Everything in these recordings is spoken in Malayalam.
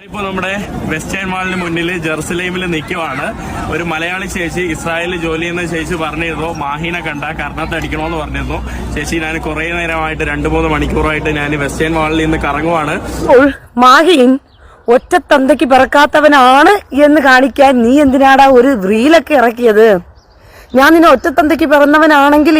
ഞാനിപ്പോ നമ്മുടെ വെസ്റ്റേൺ മാളിന് മുന്നിൽ ജെറുസലേമിൽ നിൽക്കുവാണ് ഒരു മലയാളി ചേച്ചി ഇസ്രായേലിൽ ജോലി ചെയ്യുന്ന ചേച്ചി പറഞ്ഞിരുന്നു. മാഹിനെ കണ്ട കർണത്തടിക്കണോന്ന് പറഞ്ഞിരുന്നു. ചേച്ചി ഞാൻ കുറെ നേരമായിട്ട് രണ്ടു മൂന്ന് മണിക്കൂറായിട്ട് ഞാൻ വെസ്റ്റേൺ മാളിൽ നിന്ന് കറങ്ങുവാണ്. മാഹീൻ ഒറ്റ തന്തയ്ക്ക് പിറക്കാത്തവനാണ് എന്ന് കാണിക്കാൻ നീ എന്തിനാടാ ഒരു റീലൊക്കെ ഇറക്കിയത്? ഞാൻ നിന്നെ ഒറ്റ തന്തയ്ക്ക് പിറന്നവനാണെങ്കിൽ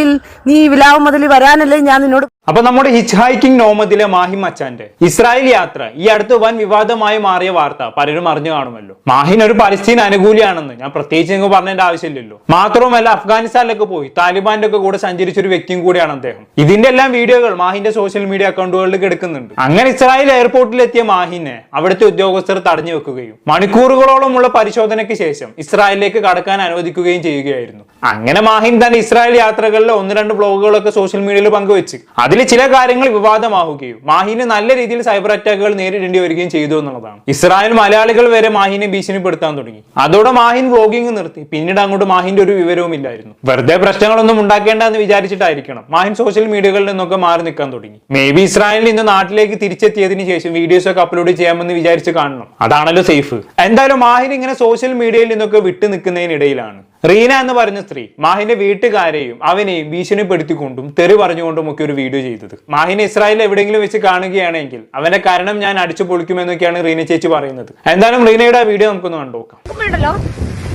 നീ വിലാവ് മുതൽ വരാനല്ലേ ഞാൻ നിന്നോട് അപ്പൊ നമ്മുടെ ഹിച്ച് ഹൈക്കിംഗ് നോമദിലെ മാഹിം അച്ചാന്റെ ഇസ്രായേൽ യാത്ര ഈ അടുത്ത് വൻ വിവാദമായി മാറിയ വാർത്ത പലരും അറിഞ്ഞു കാണുമല്ലോ. മാഹിൻ ഒരു പലസ്തീൻ അനുകൂലിയാണെന്ന് ഞാൻ പ്രത്യേകിച്ച് നിങ്ങൾക്ക് പറഞ്ഞതിന്റെ ആവശ്യമില്ലല്ലോ. മാത്രവുമല്ല അഫ്ഗാനിസ്ഥാനിലൊക്കെ പോയി താലിബാന്റെ ഒക്കെ കൂടെ സഞ്ചരിച്ച ഒരു വ്യക്തിയും കൂടിയാണ് അദ്ദേഹം. ഇതിന്റെ എല്ലാം വീഡിയോകൾ മാഹിന്റെ സോഷ്യൽ മീഡിയ അക്കൗണ്ടുകളിൽ കിടക്കുന്നുണ്ട് അങ്ങനെ ഇസ്രായേൽ എയർപോർട്ടിലെത്തിയ മാഹിനെ അവിടുത്തെ ഉദ്യോഗസ്ഥർ തടഞ്ഞു വെക്കുകയും മണിക്കൂറുകളോളമുള്ള പരിശോധനയ്ക്ക് ശേഷം ഇസ്രായേലിലേക്ക് കടക്കാൻ അനുവദിക്കുകയും ചെയ്യുകയായിരുന്നു. അങ്ങനെ മാഹിൻ തന്റെ ഇസ്രായേൽ യാത്രകളിലെ ഒന്ന് രണ്ട് ബ്ലോഗുകളൊക്കെ സോഷ്യൽ മീഡിയയിൽ പങ്കുവെച്ച് അതിൽ ചില കാര്യങ്ങൾ വിവാദമാവുകയും മാഹിന് നല്ല രീതിയിൽ സൈബർ അറ്റാക്കുകൾ നേരിടേണ്ടി വരികയും ചെയ്തു എന്നുള്ളതാണ്. ഇസ്രായേൽ മലയാളികൾ വരെ മാഹിനെ ഭീഷണിപ്പെടുത്താൻ തുടങ്ങി. അതോടെ മാഹിൻ വ്ളോഗിംഗ് നിർത്തി. പിന്നീട് അങ്ങോട്ട് മാഹിന്റെ ഒരു വിവരവും ഇല്ലായിരുന്നു. വെറുതെ പ്രശ്നങ്ങളൊന്നും ഉണ്ടാക്കേണ്ട എന്ന് വിചാരിച്ചിട്ടായിരിക്കണം മാഹിൻ സോഷ്യൽ മീഡിയകളിൽ നിന്നൊക്കെ മാറി നിൽക്കാൻ തുടങ്ങി. മേ ബി ഇസ്രായേലിൽ നിന്ന് നാട്ടിലേക്ക് തിരിച്ചെത്തിയതിനു ശേഷം വീഡിയോസ് ഒക്കെ അപ്ലോഡ് ചെയ്യാമെന്ന് വിചാരിച്ച് കാണണം. അതാണല്ലോ സേഫ് എന്തായാലും മാഹിൻ ഇങ്ങനെ സോഷ്യൽ മീഡിയയിൽ നിന്നൊക്കെ വിട്ടു നിൽക്കുന്നതിനിടയിലാണ്. റീന എന്ന് പറഞ്ഞ സ്ത്രീ മാഹിന്റെ വീട്ടുകാരെയും അവനെയും ഭീഷണിപ്പെടുത്തിക്കൊണ്ടും തെറി പറഞ്ഞുകൊണ്ടും ഒക്കെ ഒരു വീഡിയോ ചെയ്തത്. മാഹിനെ ഇസ്രായേലിൽ എവിടെയെങ്കിലും വെച്ച് കാണുകയാണെങ്കിൽ അവന്റെ കാരണം ഞാൻ അടിച്ചു പൊളിക്കുമെന്നൊക്കെയാണ് റീന ചേച്ചി പറയുന്നത്. എന്തായാലും റീനയുടെ ആ വീഡിയോ നമുക്കൊന്ന് കണ്ടുനോക്കാം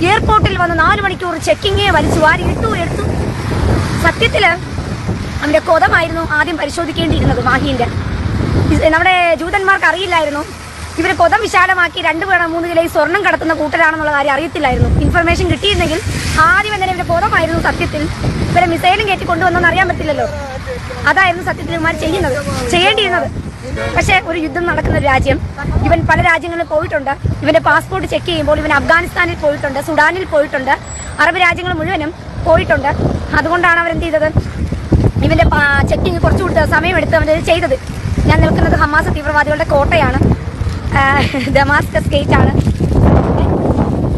എയർപോർട്ടിൽ വന്ന് നാല് മണിക്കൂർ ചെക്കിങ്ങേ വലിച്ചു. വാരി ഇട്ടു എടുത്തു. സത്യത്തിൽ അവന്റെ കൊതമായിരുന്നു ആദ്യം പരിശോധിക്കേണ്ടിയിരുന്നത് മാഹിന്റെ. നമ്മുടെ ജൂതന്മാർക്ക് അറിയില്ലായിരുന്നു. ഇവർ കൊതം വിശാലമാക്കി രണ്ടു പേർ മൂന്ന് കിലോ ഈ സ്വർണം കടത്തുന്ന കൂട്ടരാണെന്നുള്ള കാര്യം അറിയത്തില്ലായിരുന്നു. ഇൻഫർമേഷൻ കിട്ടിയിരുന്നെങ്കിൽ ആദ്യം എന്തെങ്കിലും ഇവരുടെ കൊതമായിരുന്നു സത്യത്തിൽ. ഇവരെ മിസൈലും കയറ്റി കൊണ്ടുവന്നെന്ന് അറിയാൻ പറ്റില്ലല്ലോ. അതായിരുന്നു സത്യത്തിൽ ഇവന്മാർ ചെയ്യുന്നത്. ചെയ്യേണ്ടിയിരുന്നത്. പക്ഷേ ഒരു യുദ്ധം നടക്കുന്ന ഒരു രാജ്യം. ഇവൻ പല രാജ്യങ്ങളിൽ പോയിട്ടുണ്ട്. ഇവന്റെ പാസ്പോർട്ട് ചെക്ക് ചെയ്യുമ്പോൾ ഇവൻ അഫ്ഗാനിസ്ഥാനിൽ പോയിട്ടുണ്ട് സുഡാനിൽ പോയിട്ടുണ്ട് അറബ് രാജ്യങ്ങൾ മുഴുവനും പോയിട്ടുണ്ട്. അതുകൊണ്ടാണ് അവർ എന്ത് ചെയ്തത്? ഇവന്റെ ചെക്കിങ് കുറച്ചുകൂടി സമയമെടുത്ത് അവൻ ഇത് ചെയ്തത്. ഞാൻ നിൽക്കുന്നത് ഹമാസ് തീവ്രവാദികളുടെ കോട്ടയാണ്. ഡമാസ്കസ് ഗേറ്റ് ആണ്.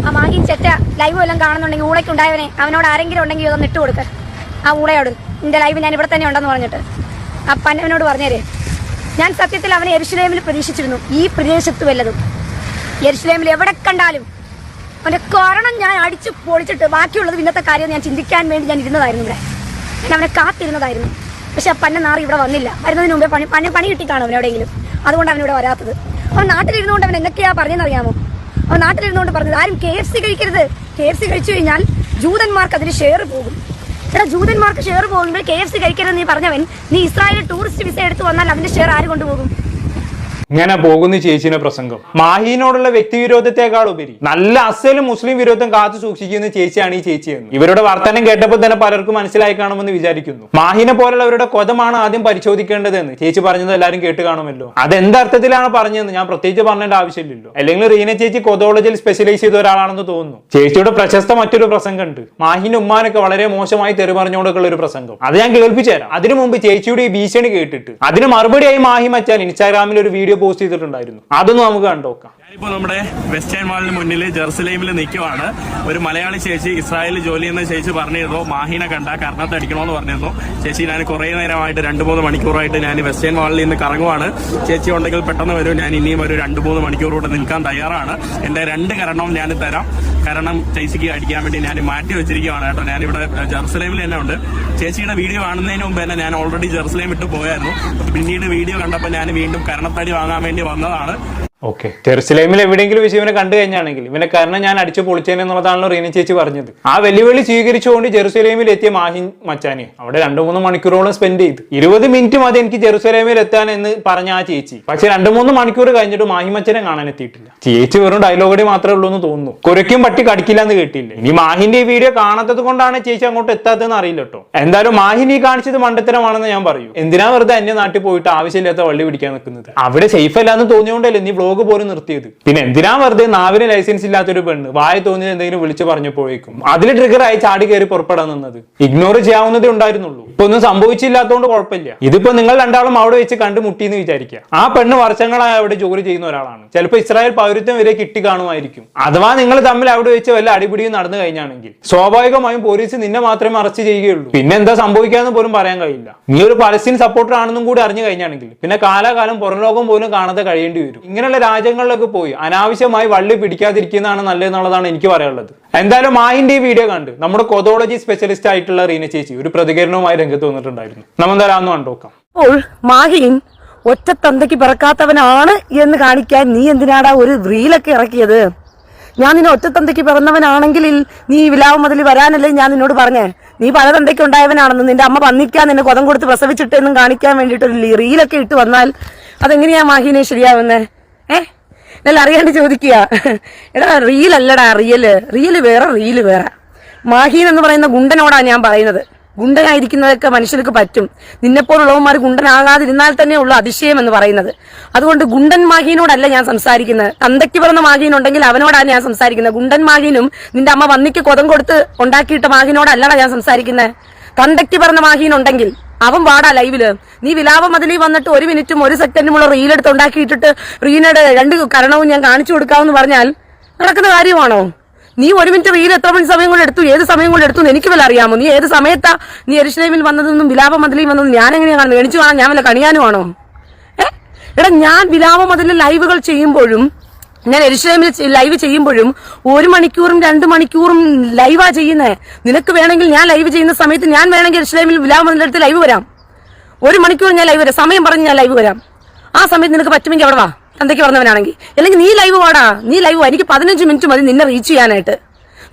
ആ മാഗിൻ ചെറ്റ ലൈവ് എല്ലാം കാണുന്നുണ്ടെങ്കിൽ ഊളയ്ക്കുണ്ടായവനെ അവനോട് ആരെങ്കിലും ഉണ്ടെങ്കിൽ ഇതൊന്ന് ഇട്ട് കൊടുക്ക്. ആ ഊളയോട് എന്റെ ലൈവ് ഞാൻ ഇവിടെ തന്നെ ഉണ്ടെന്ന് പറഞ്ഞിട്ട്. ആ പന്നവനോട് പറഞ്ഞേരെ. ഞാൻ സത്യത്തിൽ അവനെ എരുഷലേമിൽ പ്രതീക്ഷിച്ചിരുന്നു. ഈ പ്രദേശത്ത് വല്ലതും. എരുഷലേമിൽ എവിടെ കണ്ടാലും. അവന്റെ കാരണം ഞാൻ അടിച്ച് പൊളിച്ചിട്ട് ബാക്കിയുള്ളത് ഇന്നത്തെ കാര്യം ഞാൻ ചിന്തിക്കാൻ വേണ്ടി ഞാൻ ഇരുന്നതായിരുന്നു ഇവിടെ. ഞാൻ അവനെ കാത്തിരുന്നതായിരുന്നു. പക്ഷെ പന്ന നാറി ഇവിടെ വന്നില്ല. വരുന്നതിന് മുമ്പേ പണി പണി പണി കിട്ടിക്കാണോ അവനെവിടെയെങ്കിലും അതുകൊണ്ട് അവൻ ഇവിടെ വരാത്തത്. അവൻ നാട്ടിലിരുന്നുകൊണ്ട് അവൻ എന്തൊക്കെയാ പറഞ്ഞെന്നറിയാമോ അവൻ നാട്ടിലിരുന്നുകൊണ്ട് പറഞ്ഞത് ആരും കെ എഫ് സി കഴിക്കരുത്. കെ എഫ് സി കഴിച്ചു കഴിഞ്ഞാൽ ജൂതന്മാർക്ക് അതിന് ഷെയർ പോകും. എടാ ജൂതന്മാർക്ക് ഷെയർ പോകുമ്പോൾ കെ എഫ് സി കഴിക്കരുത് നീ പറഞ്ഞവൻ നീ ഇസ്രായേൽ ടൂറിസ്റ്റ് വിസ എടുത്ത് വന്നാൽ അതിന്റെ ഷെയർ ആര് കൊണ്ടുപോകും? ഇങ്ങനെ പോകുന്ന ചേച്ചിന്റെ പ്രസംഗം. മാഹിനോടുള്ള വ്യക്തിവിരോധത്തെക്കാൾ ഉപരി നല്ല അസലും മുസ്ലിം വിരോധം കാത്തു സൂക്ഷിക്കുന്ന ചേച്ചിയാണ് ഈ ചേച്ചി എന്ന്. ഇവരുടെ വർത്തമാനം കേട്ടപ്പോൾ തന്നെ പലർക്കും മനസ്സിലായി കാണുമെന്ന് വിചാരിക്കുന്നു. മാഹിനെ പോലുള്ളവരുടെ കൊതമാണ് ആദ്യം പരിശോധിക്കേണ്ടതെന്ന് ചേച്ചി പറഞ്ഞത് എല്ലാവരും കേട്ട് കാണുമല്ലോ. അത് എന്തർത്ഥത്തിലാണ് പറഞ്ഞതെന്ന് ഞാൻ പ്രത്യേകിച്ച് പറഞ്ഞേണ്ട ആവശ്യമില്ലല്ലോ. അല്ലെങ്കിൽ റീന ചേച്ചി കൊതോളജിയിൽ സ്പെഷ്യലൈസ് ചെയ്ത ഒരാളാണെന്ന് തോന്നുന്നു. ചേച്ചിയുടെ പ്രശസ്ത മറ്റൊരു പ്രസംഗം ഉണ്ട് മാഹിന്റെ ഉമ്മാനൊക്കെ വളരെ മോശമായി തെറി പറഞ്ഞുകൊണ്ടൊക്കെയുള്ള ഒരു പ്രസംഗം. അത് ഞാൻ കേൾപ്പിച്ചു തരാം അതിനു മുമ്പ് ചേച്ചിയുടെ ഈ ഭീഷണി കേട്ടിട്ട് അതിന് മറുപടിയായി മാഹി മച്ചാൻ ഇൻസ്റ്റാഗ്രാമിൽ ഒരു വീഡിയോ പോസ്റ്റ് ചെയ്തിട്ടുണ്ടായിരുന്നു. അതൊന്നും നമുക്ക് കണ്ടോക്കാം ഞാനിപ്പോ നമ്മുടെ വെസ്റ്റേൺ മാളിന് മുന്നിൽ ജെറുസലേമിൽ നിൽക്കുവാണ് ഒരു മലയാളി ചേച്ചി ഇസ്രായേലിൽ ജോലി ചെയ്യുന്ന ചേച്ചി പറഞ്ഞിരുന്നു. മാഹിനെ കണ്ട കർണത്തടിക്കണോന്ന് പറഞ്ഞിരുന്നു. ചേച്ചി ഞാൻ കുറേ നേരമായിട്ട് രണ്ട് മൂന്ന് മണിക്കൂറായിട്ട് ഞാൻ വെസ്റ്റേൺ മാളിൽ നിന്ന് കറങ്ങുവാണ്. ചേച്ചി ഉണ്ടെങ്കിൽ പെട്ടെന്ന് വരും. ഞാൻ ഇനിയും ഒരു രണ്ട് മൂന്ന് മണിക്കൂർ കൂടെ നിൽക്കാൻ തയ്യാറാണ്. എന്റെ രണ്ട് കരണവും ഞാൻ തരാം. കാരണം ചേച്ചിക്ക് അടിക്കാൻ വേണ്ടി ഞാൻ മാറ്റി വെച്ചിരിക്കുകയാണ് കേട്ടോ. ഞാനിവിടെ ജെറുസലേമിൽ തന്നെ ഉണ്ട്. ചേച്ചിയുടെ വീഡിയോ കാണുന്നതിന് മുമ്പ് തന്നെ ഞാൻ ഓൾറെഡി ജെറുസലേം വിട്ടു പോയായിരുന്നു. പിന്നീട് വീഡിയോ കണ്ടപ്പോൾ ഞാൻ വീണ്ടും കരണത്തടി വാങ്ങാൻ വേണ്ടി വന്നതാണ്. ഓക്കെ. ജെറുസലേമിൽ എവിടെയെങ്കിലും വെച്ച് ഇവനെ കണ്ടു കഴിഞ്ഞാണെങ്കിൽ ഇവനെ കാരണം ഞാൻ അടിച്ചു പൊളിച്ചേനെ എന്നുള്ളതാണല്ലോ റീന ചേച്ചി പറഞ്ഞത്. ആ വെല്ലുവിളി സ്വീകരിച്ചുകൊണ്ട് ജെറുസലേമിൽ എത്തിയ മാഹിൻ മച്ചാനെ. അവിടെ രണ്ടു മൂന്ന് മണിക്കൂറോളം സ്പെൻഡ് ചെയ്തു. ഇരുപത് മിനിറ്റ് മതി എനിക്ക് ജെറുസലേമിൽ എത്താൻ എന്ന് പറഞ്ഞ ആ ചേച്ചി. പക്ഷെ രണ്ടു മൂന്ന് മണിക്കൂർ കഴിഞ്ഞിട്ട് മാഹി മച്ചനെ കാണാൻ എത്തിയിട്ടില്ല. ചേച്ചി വെറും ഡയലോഗടി മാത്രമേ ഉള്ളൂ എന്ന് തോന്നുന്നു. കുരയ്ക്കും പട്ടി കടിക്കില്ല എന്ന് കേട്ടില്ല? ഇനി മാഹിന്റെ ഈ വീഡിയോ കാണാത്തത് കൊണ്ടാണ് ചേച്ചി അങ്ങോട്ട് എത്താത്തതെന്ന് അറിയില്ല കേട്ടോ. എന്തായാലും മാഹിൻ ഈ കാണിച്ചത് മണ്ടത്തരമാണെന്ന് ഞാൻ പറയൂ. എന്തിനാ വെറുതെ അന്യ നാട്ടിൽ പോയിട്ട് ആവശ്യമില്ലാത്ത വള്ളി പിടിക്കാൻ നിൽക്കുന്നത്? അവിടെ സേഫ് അല്ല എന്ന് തോന്നിയോണ്ടല്ലേ നീ വ്ലോഗ് പോലും നിർത്തിയത്. പിന്നെ എന്തിനാ വെറുതെ നാവിന് ലൈസൻസ് ഇല്ലാത്തൊരു പെണ്ണ് വായ തോന്നിയത് എന്തെങ്കിലും വിളിച്ചു പറഞ്ഞപ്പോഴേക്കും അതിൽ ട്രിഗർ ആയി ചാടി കയറി പുറപ്പെടാൻ നിന്നത്. ഇഗ്നോർ ചെയ്യാവുന്നതേ ഉണ്ടായിരുന്നുള്ളൂ. ഇപ്പൊ ഒന്നും സംഭവിച്ചില്ലാത്തതുകൊണ്ട് കുഴപ്പമില്ല. ഇതിപ്പോ നിങ്ങൾ രണ്ടാളും അവിടെ വെച്ച് കണ്ടുമുട്ടി എന്ന് വിചാരിക്കുക. ആ പെണ്ണ് വർഷങ്ങളായി അവിടെ ജോലി ചെയ്യുന്ന ഒരാളാണ്. ചിലപ്പോൾ ഇസ്രായേൽ പൗരത്വം വരെ കിട്ടി കാണുമായിരിക്കും. അഥവാ നിങ്ങൾ തമ്മിൽ അവിടെ വെച്ച് വല്ല അടിപിടിയും നടന്നു കഴിഞ്ഞാണെങ്കിൽ സ്വാഭാവികമായും പോലീസ് നിന്നെ മാത്രമേ അറസ്റ്റ് ചെയ്യുകയുള്ളൂ. പിന്നെ എന്താ സംഭവിക്കാന്ന് പോലും പറയാൻ കഴിയില്ല. നീ ഒരു പലസ്തീൻ സപ്പോർട്ടർ ആണെന്നും കൂടി അറിഞ്ഞു കഴിഞ്ഞാണെങ്കിൽ പിന്നെ കാലാകാലം പുറം ലോകം പോലും കാണാതെ കഴിയേണ്ടി വരും. ഇങ്ങനെയുള്ള രാജ്യങ്ങളിലൊക്കെ പോയി. അനാവശ്യമായി വള്ളി പിടിക്കാതിരിക്കുന്നതാണ് നല്ലതെന്നുള്ളതാണ് എനിക്ക് പറയാനുള്ളത്. എന്തായാലും മാഹിന്റെ ഈ വീഡിയോ കണ്ട് നമ്മുടെ കൊതോളജി സ്പെഷ്യലിസ്റ്റ് ആയിട്ടുള്ള റീന ചേച്ചി ഒരു പ്രതികരണവുമായി രംഗത്ത് വന്നിട്ടുണ്ടായിരുന്നു. നമ്മെന്തായാലും കണ്ടോക്കാം അപ്പോൾ മാഹിൻ ഒറ്റ തന്തയ്ക്ക് പിറക്കാത്തവനാണ് എന്ന് കാണിക്കാൻ നീ എന്തിനാടാ ഒരു റീലൊക്കെ ഇറക്കിയത്? ഞാൻ നിന്നെ ഒറ്റ തന്തയ്ക്ക് പിറന്നവനാണെങ്കിൽ നീ വിലാവ് മുതൽ വരാനല്ലേ ഞാൻ നിന്നോട് പറഞ്ഞേ? നീ പല തന്തയ്ക്ക് ഉണ്ടായവനാണെന്ന് നിന്റെ അമ്മ വന്നിക്കാൻ നിന്നെ കൊതം കൊടുത്ത് പ്രസവിച്ചിട്ടെന്നും കാണിക്കാൻ വേണ്ടിയിട്ട് ഒരു റീലൊക്കെ ഇട്ട് വന്നാൽ അതെങ്ങനെയാ മാഹിനെ ശരിയാവുന്നേ? എന്നല്ല അറിയാണ്ട് ചോദിക്കുക. എടാ അല്ലടാ റിയൽ റിയൽ വേറെ റിയൽ വേറെ. മാഹീൻ എന്ന് പറയുന്ന ഗുണ്ടനോടാ ഞാൻ പറയുന്നത്. ഗുണ്ടനായിരിക്കുന്നതൊക്കെ മനുഷ്യർക്ക് പറ്റും. നിന്നെപ്പോലുള്ളവന്മാർ ഗുണ്ടനാകാതിരുന്നാൽ തന്നെ ഉള്ളു അതിശയം എന്ന് പറയുന്നത്. അതുകൊണ്ട് ഗുണ്ടൻ മാഹീനോടല്ല ഞാൻ സംസാരിക്കുന്നത്. തന്തയ്ക്ക് പിറന്ന മാഹീൻ ഉണ്ടെങ്കിൽ അവനോടാണ് ഞാൻ സംസാരിക്കുന്നത്. ഗുണ്ടൻ മാഹീനും നിന്റെ അമ്മ വന്നിക്ക് കൊതം കൊടുത്ത് ഉണ്ടാക്കിയിട്ട മാഹീനോടല്ലടാ ഞാൻ സംസാരിക്കുന്നത്. തന്തയ്ക്ക് പറഞ്ഞ മാഹീൻ ഉണ്ടെങ്കിൽ അവൻ വാടാ ലൈവിൽ. നീ വിലാപം അതിൽ വന്നിട്ട് ഒരു മിനിറ്റും ഒരു സെക്കൻഡുമുള്ള റീലെടുത്ത് ഉണ്ടാക്കിയിട്ടിട്ട് റീനയുടെ രണ്ട് കരണവും ഞാൻ കാണിച്ചു കൊടുക്കാമെന്ന് പറഞ്ഞാൽ നടക്കുന്ന കാര്യമാണോ? നീ ഒരു മിനിറ്റ് റീൽ എത്ര മണി സമയം കൊണ്ട് എടുത്തു ഏത് സമയം കൊണ്ട് എടുത്തു എനിക്ക് വല്ല അറിയാമോ? നീ ഏത് സമയത്താ നീ എരിശ്ലേമിൽ വന്നതെന്നും വിലാപ മതിലിൽ വന്നതും ഞാൻ എങ്ങനെയാണ് കാണുന്നത്? എണിച്ചു കാണാൻ ഞാൻ വല്ല കണിയാനുമാണോ? ആണോ എടാ ഞാൻ വിലാപ മതിലിൽ ലൈവുകൾ ചെയ്യുമ്പോഴും ഞാൻ എരിശ്ലേമിൽ ലൈവ് ചെയ്യുമ്പോഴും ഒരു മണിക്കൂറും രണ്ട് മണിക്കൂറും ലൈവാ ചെയ്യുന്നേ. നിനക്ക് വേണമെങ്കിൽ ഞാൻ ലൈവ് ചെയ്യുന്ന സമയത്ത് ഞാൻ വേണമെങ്കിൽ എരിശ്ലേമിൽ വിലാപ മതിലെടുത്ത് ലൈവ് വരാം. ഒരു മണിക്കൂർ ഞാൻ ലൈവ് വരാം. സമയം പറഞ്ഞ് ഞാൻ ലൈവ് വരാം. ആ സമയത്ത് നിനക്ക് പറ്റുമെങ്കിൽ അവിടെ വാ. എന്തൊക്കെ പറഞ്ഞവനാണെങ്കിൽ. അല്ലെങ്കിൽ നീ ലൈവ് വാടാ. നീ ലൈവ് എനിക്ക് പതിനഞ്ച് മിനിറ്റ് മതി നിന്നെ റീച്ച് ചെയ്യാനായിട്ട്.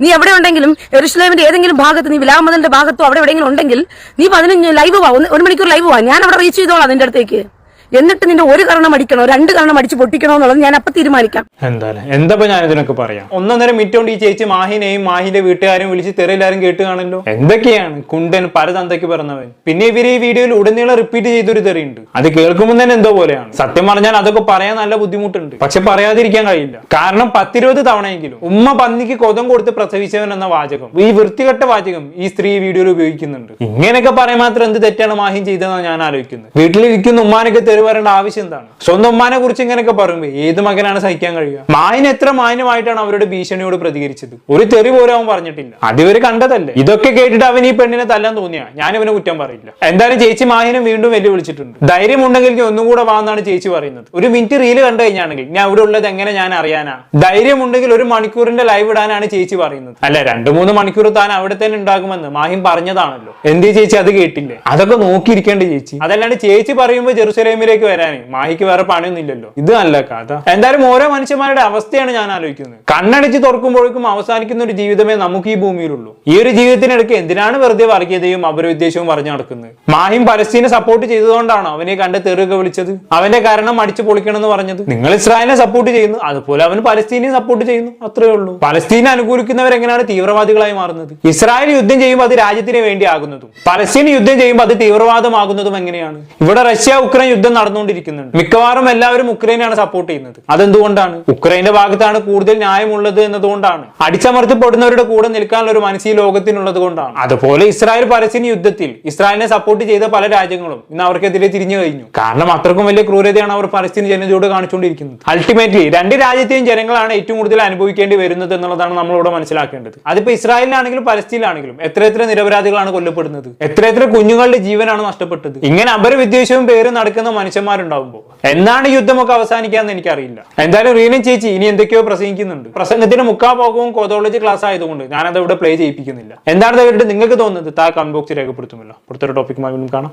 നീ എവിടെ ഉണ്ടെങ്കിലും എരുഷലേമിന്റെ ഏതെങ്കിലും ഭാഗത്ത് നീ വിലാമതന്റെ ഭാഗത്തോ അവിടെ എവിടെയെങ്കിലും ഉണ്ടെങ്കിൽ നീ പതിനഞ്ച് ലൈവ് വാ. ഒരു മണിക്കൂർ ലൈവ് വാ. ഞാൻ അവിടെ റീച്ച് ചെയ്തോളാം നിന്റെ അടുത്തേക്ക്. എന്നിട്ട് നിന്റെ ഒരു കരണം അടിക്കണോ? രണ്ട് കരണം അടിച്ച് പൊട്ടിക്കണോ എന്നുള്ളത് ഞാൻ അപ്പൊ തീരുമാനിക്കാം. എന്തായാലും. എന്താ ഞാൻ ഇതിനൊക്കെ പറയാം? ഒന്നൊന്നര മിറ്റോണ്ട് ഈ ചേച്ചി മാഹിനെയും മാഹിന്റെ വീട്ടുകാരെയും വിളിച്ച് തെറിയിലാരും കേട്ട് കാണല്ലോ എന്തൊക്കെയാണ് കുണ്ടൻ പരതന്തയ്ക്ക് പറഞ്ഞവൻ? പിന്നെ ഇവർ ഈ വീഡിയോയിൽ ഉടനീളം റിപ്പീറ്റ് ചെയ്തൊരു തെറിയുണ്ട്. അത് കേൾക്കുമ്പോൾ തന്നെ എന്തോ പോലെയാണ്. സത്യം പറഞ്ഞാൽ അതൊക്കെ പറയാൻ നല്ല ബുദ്ധിമുട്ടുണ്ട്. പക്ഷെ പറയാതിരിക്കാൻ കഴിയില്ല. കാരണം പത്തിരുപത് തവണയെങ്കിലും ഉമ്മ പന്നിക്ക് കൊതം കൊടുത്ത് പ്രസവിച്ചവൻ എന്ന വാചകം ഈ വൃത്തികെട്ട വാചകം ഈ സ്ത്രീ വീഡിയോയിൽ ഉപയോഗിക്കുന്നുണ്ട്. ഇങ്ങനെയൊക്കെ പറയാൻ മാത്രം എന്ത് തെറ്റാണ് മാഹിൻ ചെയ്തതെന്നാണ് ഞാൻ ആലോചിക്കുന്നത്. വീട്ടിലിരിക്കുന്ന ഉമ്മാനൊക്കെ തെറി പറയേണ്ട ആവശ്യം എന്താണ്? സ്വന്തം ഉമ്മാനെ കുറിച്ച് ഇങ്ങനെയൊക്കെ പറയുമ്പോൾ ഏത് മകനാണ് സഹിക്കാൻ കഴിയുക? മാഹിൻ എത്ര മാന്യമായിട്ടാണ് അവരുടെ ഭീഷണിയോട് പ്രതികരിച്ചത്? ഒരു തെറി പോലും അവൻ പറഞ്ഞിട്ടില്ല. അതിവര് കണ്ടതല്ലേ? ഇതൊക്കെ കേട്ടിട്ട് അവൻ ഈ പെണ്ണിനെ തല്ലാൻ തോന്നിയാ? ഞാൻ ഇവനെ കുറ്റം പറയില്ല. എന്തായാലും ചേച്ചി മായനും വീണ്ടും വെല്ലുവിളിച്ചിട്ടുണ്ട്. ധൈര്യം ഉണ്ടെങ്കിൽ ഒന്നും കൂടെ വാന്നാണ് ചേച്ചി പറയുന്നത്. ഒരു മിനിറ്റ് റീൽ കണ്ടു കഴിഞ്ഞാണെങ്കിൽ ഞാൻ ഇവിടെ ഉള്ളത് എങ്ങനെ ഞാൻ അറിയാനാ? ധൈര്യം ഉണ്ടെങ്കിൽ ഒരു മണിക്കൂറിന്റെ ലൈവ് ഇടാനാണ് ചേച്ചി പറയുന്നത്. അല്ല രണ്ടു മൂന്ന് മണിക്കൂർ താൻ അവിടെ തന്നെ ഉണ്ടാകുമെന്ന് മാഹിം പറഞ്ഞതാണല്ലോ. എന്തേ ചേച്ചി? അത് കേട്ടില്ലേ? അതൊക്കെ നോക്കിയിരിക്കേണ്ട ചേച്ചി? അതല്ലാണ്ട് ചേച്ചി പറയുമ്പോൾ ജെറുസലേമിലേക്ക് വരാനേ. മാഹിക്ക് വേറെ പണിയൊന്നുമില്ലല്ലോ. ഇത് നല്ല കഥ. എന്തായാലും ഓരോ മനുഷ്യന്മാരുടെ അവസ്ഥയാണ് ഞാൻ ആലോചിക്കുന്നത്. കണ്ണടിച്ച് തുറക്കുമ്പോഴേക്കും അവസാനിക്കുന്ന ഒരു ജീവിതമേ നമുക്ക് ഈ ഭൂമിയിലുള്ളൂ. ഈ ഒരു ജീവിതത്തിനിടയ്ക്ക് എന്തിനാണ് വെറുതെ വർഗീയതയും അപരവിദ്ദേശവും പറഞ്ഞു നടക്കുന്നത്? മാഹിം പലസ്തീനെ സപ്പോർട്ട് ചെയ്തതുകൊണ്ടാണോ അവനെ കണ്ട് തെറുക വിളിച്ചത്? അവന്റെ കാരണം അടിച്ചു പൊളിക്കണം എന്ന് പറഞ്ഞത്? നിങ്ങൾ ഇസ്രായേലിനെ സപ്പോർട്ട് ചെയ്യുന്നു. അതുപോലെ അവൻ പലസ്തീനെ സപ്പോർട്ട് ചെയ്യുന്നു. അത്രേ ഉള്ളൂ. പലസ്തീനെ അനുകൂലിക്കുന്നവർ എങ്ങനെയാണ് തീവ്രവാദികളായി മാറുന്നത്? ഇസ്രായേൽ യുദ്ധം ചെയ്യുമ്പോൾ അത് രാജ്യത്തിന് വേണ്ടി ആകുന്നതും പലസ്തീൻ യുദ്ധം ചെയ്യുമ്പോൾ അത് തീവ്രവാദമാകുന്നതും എങ്ങനെയാണ്? ഇവിടെ റഷ്യ ഉക്രൈൻ യുദ്ധം നടന്നുകൊണ്ടിരിക്കുന്നുണ്ട്. മിക്കവാറും എല്ലാവരും ഉക്രൈനാണ് സപ്പോർട്ട് ചെയ്യുന്നത്. അതെന്തുകൊണ്ടാണ്? ഉക്രൈന്റെ ഭാഗത്താണ് കൂടുതൽ ന്യായമുള്ളത് എന്നതുകൊണ്ടാണ്. അടിച്ചമർത്തപ്പെടുന്നവരുടെ കൂടെ നിൽക്കാനുള്ള ഒരു മനസ്സ് ഈ ലോകത്തിനുള്ളത് കൊണ്ടാണ്. അതുപോലെ ഇസ്രായേൽ പലസ്തീൻ യുദ്ധത്തിൽ ഇസ്രായേലിനെ സപ്പോർട്ട് ചെയ്ത പല രാജ്യങ്ങളും ഇന്ന് അവർക്കെതിരെ തിരിഞ്ഞു കഴിഞ്ഞു. കാരണം അത്രക്കും വലിയ ക്രൂരതയാണ് അവർ പലസ്തീൻ ജനതയോട് കാണിച്ചുകൊണ്ടിരിക്കുന്നത്. അൾട്ടിമേറ്റ്ലി രണ്ട് രാജ്യത്തെയും ജനങ്ങളാണ് ഏറ്റവും കൂടുതൽ അനുഭവിക്കേണ്ടി വരുന്നത് എന്നുള്ളതാണ് നമ്മളിവിടെ മനസ്സിലാക്കേണ്ടത്. അതിപ്പോ ഇസ്രായേലിലാണെങ്കിലും പലസ്തീനിലാണെങ്കിലും എത്ര എത്ര നിരപരാധികളാണ് കൊല്ലപ്പെടുന്നത്? എത്ര എത്ര കുഞ്ഞുങ്ങളുടെ ജീവനാണ് നഷ്ടപ്പെട്ടത്? ഇങ്ങനെ അപരവിദ്വേഷവും പേര് നടക്കുന്ന മനുഷ്യന്മാരുണ്ടാവുമ്പോൾ എന്നാണ് യുദ്ധമൊക്കെ അവസാനിക്കാന്ന് എനിക്കറിയില്ല. എന്തായാലും റീനും ചേച്ചി ഇനി എന്തൊക്കെയോ പ്രസംഗിക്കുന്നുണ്ട്. പ്രസംഗത്തിന്റെ മുക്കാ ഭാഗവും കോതോളജി ക്ലാസ് ആയതുകൊണ്ട് ഞാനത് ഇവിടെ പ്ലേ ചെയ്യിപ്പിക്കുന്നില്ല. എന്താണ് നിങ്ങൾക്ക് തോന്നുന്നത്? താ കൺബോക്സ് രേഖപ്പെടുത്തുമല്ലോ. അടുത്തൊരു ടോപ്പിക്കുമായി കാണാം.